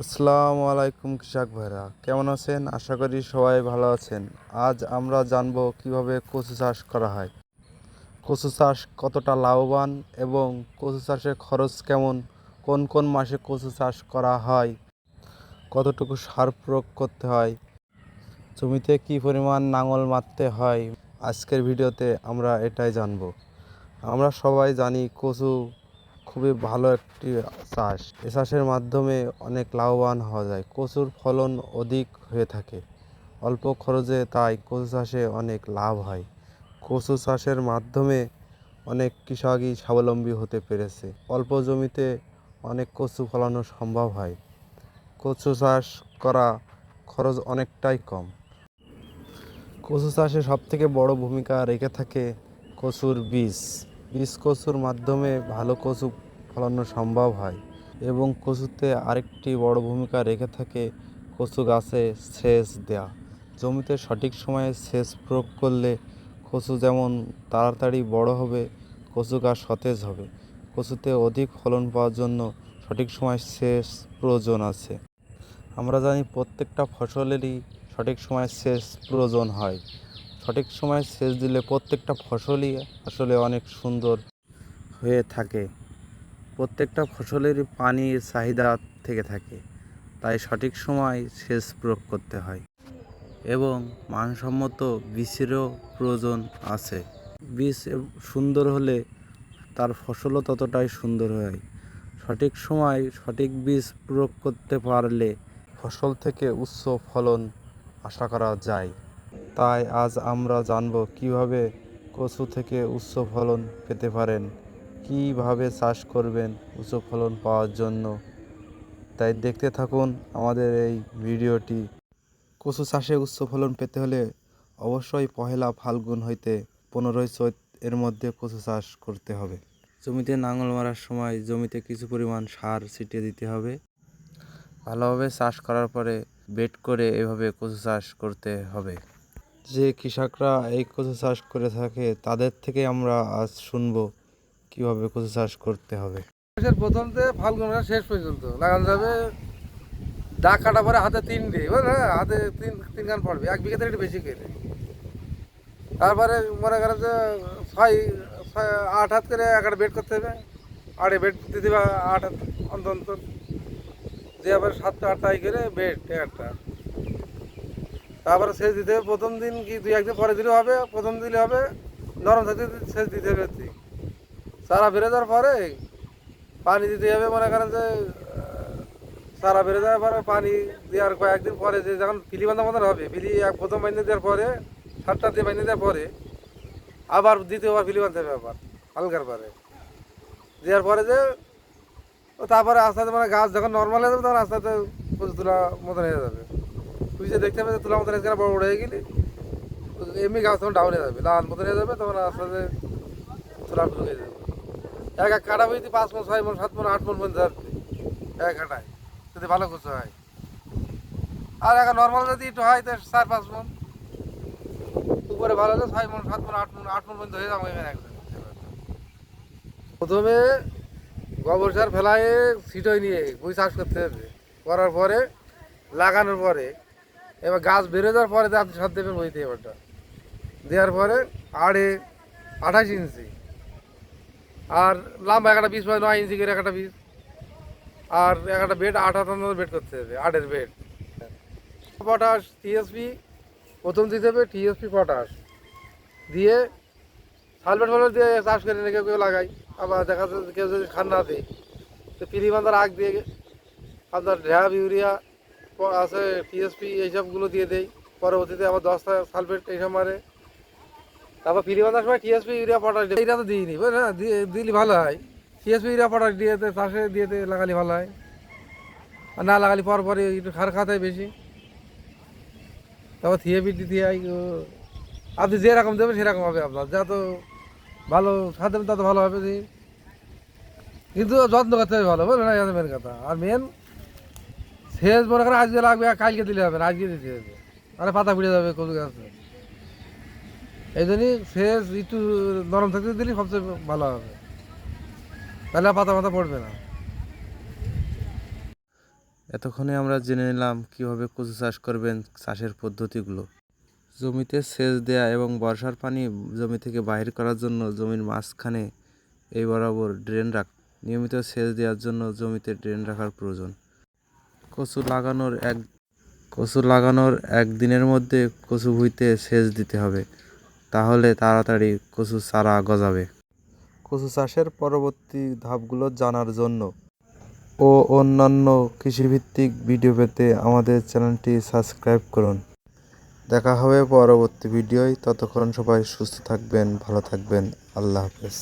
আসসালামু আলাইকুম কৃষক ভাইরা, কেমন আছেন? আশা করি সবাই ভালো আছেন। আজ আমরা জানব কীভাবে কচু চাষ করা হয়। কচু চাষ কতটা লাভবান এবং কচু চাষে খরচ কেমন? কোন কোন মাসে কচু চাষ করা হয়? কতটুকু সার প্রয়োগ করতে হয়? জমিতে কী পরিমাণ নাঙল মারতে হয়? আজকের ভিডিওতে আমরা এটাই জানব। আমরা সবাই জানি কচু খুবই ভালো একটি চাষ। এ চাষের মাধ্যমে অনেক লাভবান হওয়া যায়। কচুর ফলন অধিক হয়ে থাকে। অল্প খরচে তাই কচু চাষে অনেক লাভ হয়। কচু চাষের মাধ্যমে অনেক কৃষকই স্বাবলম্বী হতে পেরেছে। অল্প জমিতে অনেক কচু ফলানো সম্ভব হয়। কচু চাষ করা খরচ অনেকটাই কম। কচু চাষে সবথেকে বড় ভূমিকা রেখে থাকে কচুর বীজ। বীজ কচুর মাধ্যমে ভালো কচু ফলানো সম্ভব হয় এবং কচুতে আরেকটি বড় ভূমিকা রেখে থাকে কচু গাছে সেচ দেয়া। জমিতে সঠিক সময়ে সেচ প্রয়োগ করলে কচু যেমন তাড়াতাড়ি বড় হবে, কচু গাছ সতেজ হবে। কচুতে অধিক ফলন পাওয়ার জন্য সঠিক সময় সেচ প্রয়োজন আছে। আমরা জানি প্রত্যেকটা ফসলেরই সঠিক সময় সেচ প্রয়োজন হয়। সঠিক সময় সেচ দিলে প্রত্যেকটা ফসলই আসলে অনেক সুন্দর হয়ে থাকে। প্রত্যেকটা ফসলের পানির চাহিদা থেকে থাকে, তাই সঠিক সময় সেচ প্রয়োগ করতে হয় এবং মানসম্মত বীজেরও প্রয়োজন আছে। বীজ সুন্দর হলে তার ফসলও ততটাই সুন্দর হয়। সঠিক সময় সঠিক বীজ প্রয়োগ করতে পারলে ফসল থেকে উচ্চ ফলন আশা করা যায়। তাই আজ আমরা জানব কীভাবে কচু থেকে উচ্চ ফলন পেতে পারেন, কীভাবে চাষ করবেন উচ্চ ফলন পাওয়ার জন্য। তাই দেখতে থাকুন আমাদের এই ভিডিওটি। কচু চাষে উচ্চ ফলন পেতে হলে অবশ্যই পহেলা ফাল্গুন হইতে পনেরোই চৈত এর মধ্যে কচু চাষ করতে হবে। জমিতে নাঙল মারার সময় জমিতে কিছু পরিমাণ সার ছিটিয়ে দিতে হবে। ভালোভাবে চাষ করার পরে বেড করে এভাবে কচু চাষ করতে হবে। যে কৃষকরা এই কচু চাষ করে থাকে, তাদের থেকে আমরা আজ শুনব কীভাবে কচু চাষ করতে হবে। মাসের প্রথম থেকে ফাল্গুন মাস শেষ পর্যন্ত লাগানো যাবে ডাক কাটা পরে হাতে তিন ডে বুঝলেন? হাতে তিন তিন গান পড়বে, এক বিঘাতে একটু বেশি করে তারপরে মনে করেন যে ছয় ছয়, আট হাত করে একটা বেড করতে হবে। আটে বেড দিতে হবে আট হাত অন্ত অন্তর দিয়ে আবার সাতটা আটটা এই করে বেড একটা তারপরে সেচ দিতে হবে। প্রথম দিন কি দুই একদিন পরে দিলে হবে, প্রথম দিলে হবে। নরম থাকতে সেচ দিতে হবে সারা বেড়ে যাওয়ার পরে পানি দিতে হবে, মনে করেন যে সারা বেড়ে যাওয়ার পরে পানি দেওয়ার কয়েকদিন পরে যে যখন ফিলি বান্ধা মতন হবে ফিলি এক প্রথম বান্ধে দেওয়ার পরে, সাতটা দিয়ে বান্ধে দেওয়ার পরে আবার দ্বিতীয়বার ফিলি বাঁধতে হবে আবার, হালকার পরে। দেওয়ার পরে যে, তারপরে আস্তে আস্তে মানে গাছ যখন নর্মাল হয়ে যাবে, তখন আস্তে আস্তে তোলা মতন হয়ে যাবে। তুই যে দেখতে যে তোলা মতন এখানে বড় বড় হয়ে গেলি। এমনি গাছ তখন ডাউন হয়ে যাবে, লাল মতন হয়ে যাবে, তখন আস্তে আস্তে তোলা হয়ে যাবে। এক এক কাটা বইতে পাঁচ মন, ছয় মন, সাত মন, আট মন পর্যন্ত ধরবে এক কাটায়, যদি ভালো কিছু হয়। আর এখন নর্মাল যদি একটু হয় তো চার পাঁচ মন। উপরে ভালো হলে ছয় মন, সাত মন, আট মন আট মন পর্যন্ত হয়ে যাবে এখানে একদম প্রথমে গোবর সার ফেলায় ছিটোই নিয়ে গুই চাষ করতে হবে। করার পরে, লাগানোর পরে এবার গাছ বেড়ে যাওয়ার পরে আপনি সার দেবেন বইতে এবারটা। দেওয়ার পরে আড়ে আঠাশ ইঞ্চি। আর লাম্বা একটা পিস পায় নয় ইঞ্চি করে একটা পিস আর একটা বেড আট হাত বেড করতে হবে, আটের বেড পটাশ টিএসপি প্রথম দিতে হবে টিএসপি পটাশ দিয়ে সালফেট ফালফেট দিয়ে চাষ করে কেউ কেউ লাগাই আবার দেখা যাচ্ছে কেউ যদি খান না দেয়, তো পিলি বান্ধার আগ দিয়ে আপনার ঢ্যাব ইউরিয়া আছে টিএসপি এইসবগুলো দিয়ে দেয় পরবর্তীতে আবার দশটা সালফেট এইসব মারে তারপর ফিরি বাঁধার সময় টিএসপি ইউরিয়া পটাশ এইটা তো দিইনি না? দিলে ভালো হয়। টিএসপি ইউরিয়া পটাশ দিয়ে তো চাষে দিয়ে তো লাগালে ভালো হয়। আর না লাগালে পর পরে একটু সার খাতে বেশি। তারপর থিয়ে পিটি দিয়ে আপনি যেরকম দেবেন সেরকম হবে আপনার। যত ভালো সার দেবেন তত ভালো হবে। কিন্তু যত্ন করতে হবে ভালো বুঝলেন না? মেন কথা। আর মেন শেষ মনে করেন, আজকে লাগবে আর কালকে দিলে হবে না, আজকে দিতে হবে। তাহলে পাতা পুড়ে যাবে কচু গাছে। এই জন্যই শেষ একটু নরম থাকতে দিলে সবচেয়ে ভালো হবে। তাহলে পাতা পাতা পড়বে না। এতক্ষণে আমরা জেনে নিলাম কীভাবে কচু চাষ করবেন চাষের পদ্ধতিগুলো। জমিতে সেচ দেয়া এবং বর্ষার পানি জমি থেকে বাহির করার জন্য জমির মাঝখানে এই বরাবর ড্রেন রাখ নিয়মিত সেচ দেওয়ার জন্য জমিতে ড্রেন রাখার প্রয়োজন। কচু লাগানোর এক, কচু লাগানোর একদিনের মধ্যে কচু ভুঁইতে সেচ দিতে হবে। তাহলে তাড়াতাড়ি কচু চারা গজাবে। কচু চাষের পরবর্তী ধাপগুলো জানার জন্য ও অন্যান্য কৃষিভিত্তিক ভিডিও পেতে আমাদের চ্যানেলটি সাবস্ক্রাইব করুন। দেখা হবে পরবর্তী ভিডিওয়। ততক্ষণ সবাই সুস্থ থাকবেন, ভালো থাকবেন। আল্লাহ হাফেজ।